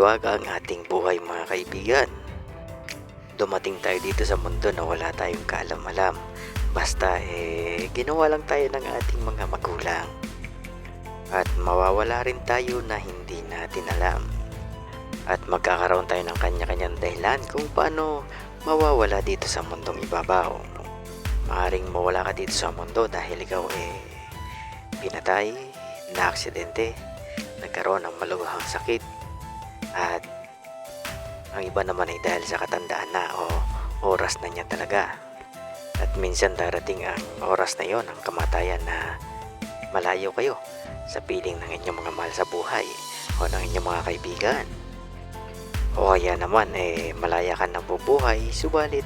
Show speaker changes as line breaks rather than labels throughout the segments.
mahiwaga ang ating buhay mga kaibigan. Dumating tayo dito sa mundo na wala tayong kaalam-alam. Basta eh, ginawa lang tayo ng ating mga magulang. At mawawala rin tayo na hindi natin alam. At magkakaroon tayo ng kanya-kanyang dahilan kung paano mawawala dito sa mundong ibabaw. Maaring mawala ka dito sa mundo dahil ikaw eh pinatay, na aksidente, nagkaroon ng maluwang sakit, at ang iba naman ay dahil sa katandaan na o oras na niya talaga. At minsan darating ang oras na yon ang kamatayan na malayo kayo sa piling ng inyong mga mahal sa buhay o ng inyong mga kaibigan. O kaya naman eh malaya ka na bubuhay subalit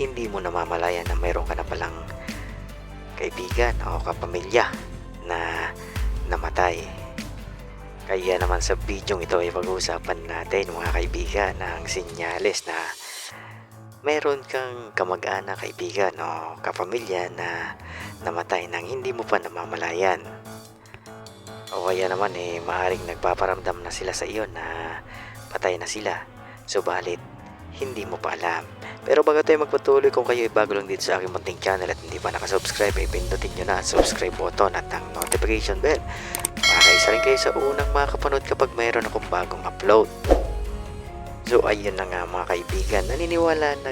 hindi mo namamalaya na mayroon ka na palang kaibigan o kapamilya na namatay. Kaya naman sa video ito ay pag-uusapan natin mga kaibigan ang sinyales na meron kang kamag-anak kaibigan o kapamilya na namatay nang hindi mo pa namamalayan. O kaya naman eh maaring nagpaparamdam na sila sa iyo na patay na sila. Subalit hindi mo pa alam. Pero bago tayo magpatuloy kung kayo ay bago lang dito sa aking munting channel at hindi pa nakasubscribe ay pindutin nyo na ang subscribe button at ang notification bell isa rin kayo sa unang makakapanood kapag mayroon akong bagong upload. So ayun na nga mga kaibigan, naniniwala na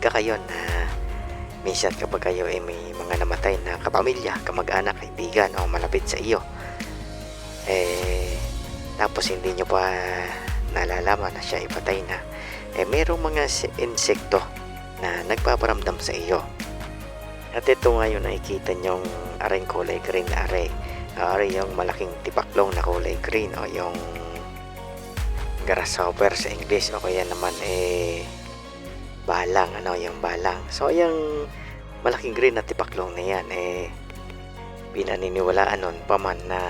ka kayo na minsan kapag kayo ay may mga namatay na kapamilya, kamag-anak, kaibigan o malapit sa iyo eh tapos hindi nyo pa nalalaman na siya ipatay na eh merong mga insekto na nagpaparamdam sa iyo. At ito nga yung nakikita nyong aring kulay green na are. Are yung malaking tipaklong na kulay green o yung grasshopper sa English o kaya naman eh balang ano yung balang. So yung malaking green na tipaklong na yan eh pinaniniwalaan nun pa man na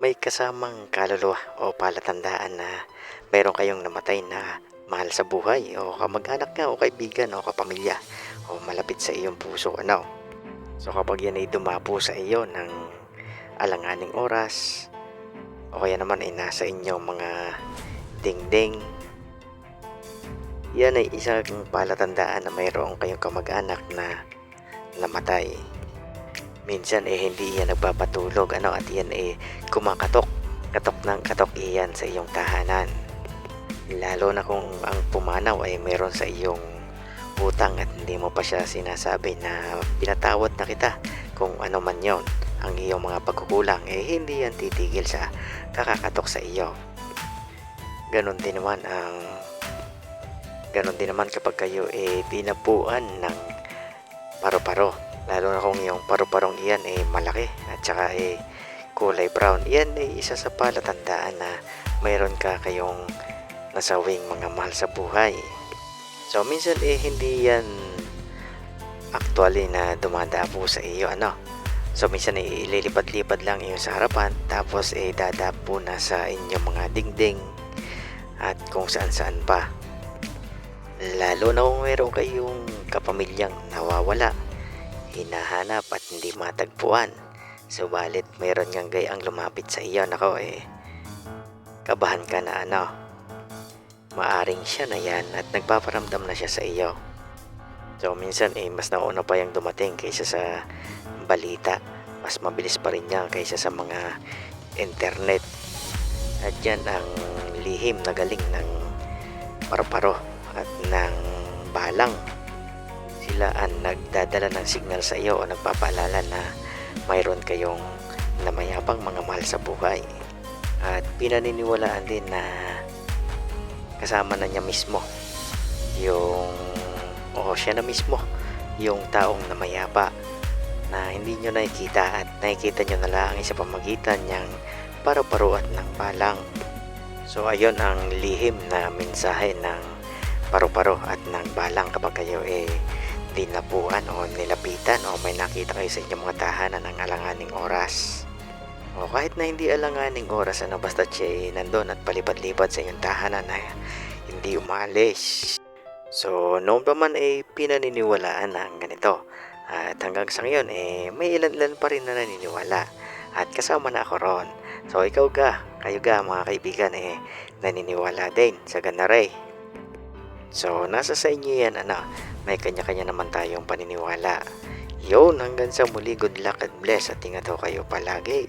may kasamang kaluluwa o palatandaan na meron kayong namatay na mahal sa buhay o kamag-anak nga o kaibigan o kapamilya o malapit sa iyong puso ano. So kapag yan ay dumapo sa iyo ng alanganing oras o kaya naman ay nasa inyong mga dingding yan ay isang palatandaan na mayroon kayong kamag-anak na namatay. Minsan eh hindi yan nagpapatulog ano at yan eh kumakatok katok ng katok iyan sa iyong tahanan. Lalo na kung ang pumanaw ay mayroon sa iyong utang at hindi mo pa siya sinasabi na pinatawad na kita kung ano man yon ang iyong mga pagkukulang eh hindi yan titigil sa kakakatok sa iyo. Ganon din naman ang ganon din naman kapag kayo eh dinapuan ng paro-paro. Lalo na kung yung paru-parong iyan ay malaki at saka ay kulay brown. Iyan ay isa sa palatandaan na mayroon ka kayong nasawing mga mahal sa buhay so minsan eh hindi yan actually na dumadapo sa iyo ano so minsan eh ililipad-lipad lang iyo sa harapan tapos eh dadapo na sa inyong mga dingding at kung saan saan pa lalo na kung mayroon kayong kapamilyang nawawala hinahanap at hindi matagpuan. Subalit mayroon ngang gayang lumapit sa iyo. Nako eh, kabahan ka na ano. Maaring siya na yan at nagpaparamdam na siya sa iyo. So minsan eh, mas nauna pa yung dumating kaysa sa balita. Mas mabilis pa rin niya kaysa sa mga internet. At yan ang lihim na galing ng parparo at ng balang sila ang nagdadala ng signal sa iyo o nagpapaalala na mayroon kayong namayapang mga mahal sa buhay. At pinaniniwalaan din na kasama na niya mismo yung o siya na mismo yung taong namayapa na hindi nyo nakikita at nakikita nyo na lang sa pamagitan niyang paro-paro at ng palang. So ayun ang lihim na mensahe ng paro-paro at ng balang kapag kayo eh dinapuan o nilapitan o may nakita kayo sa inyong mga tahanan ng alanganing oras. O kahit na hindi alanganing oras, ano basta siya nandun at palipad-lipad sa inyong tahanan na hindi umalis. So, noon pa man ay pinaniniwalaan na ang ganito. At hanggang sa ngayon, eh, may ilan-ilan pa rin na naniniwala. At kasama na ako ron. So ikaw ga, kayo ga mga kaibigan eh naniniwala din sa ganare. So nasa sa inyo yan ano, may kanya-kanya naman tayong paniniwala. Yun, hanggang sa muli, good luck and bless at ingat ho kayo palagi.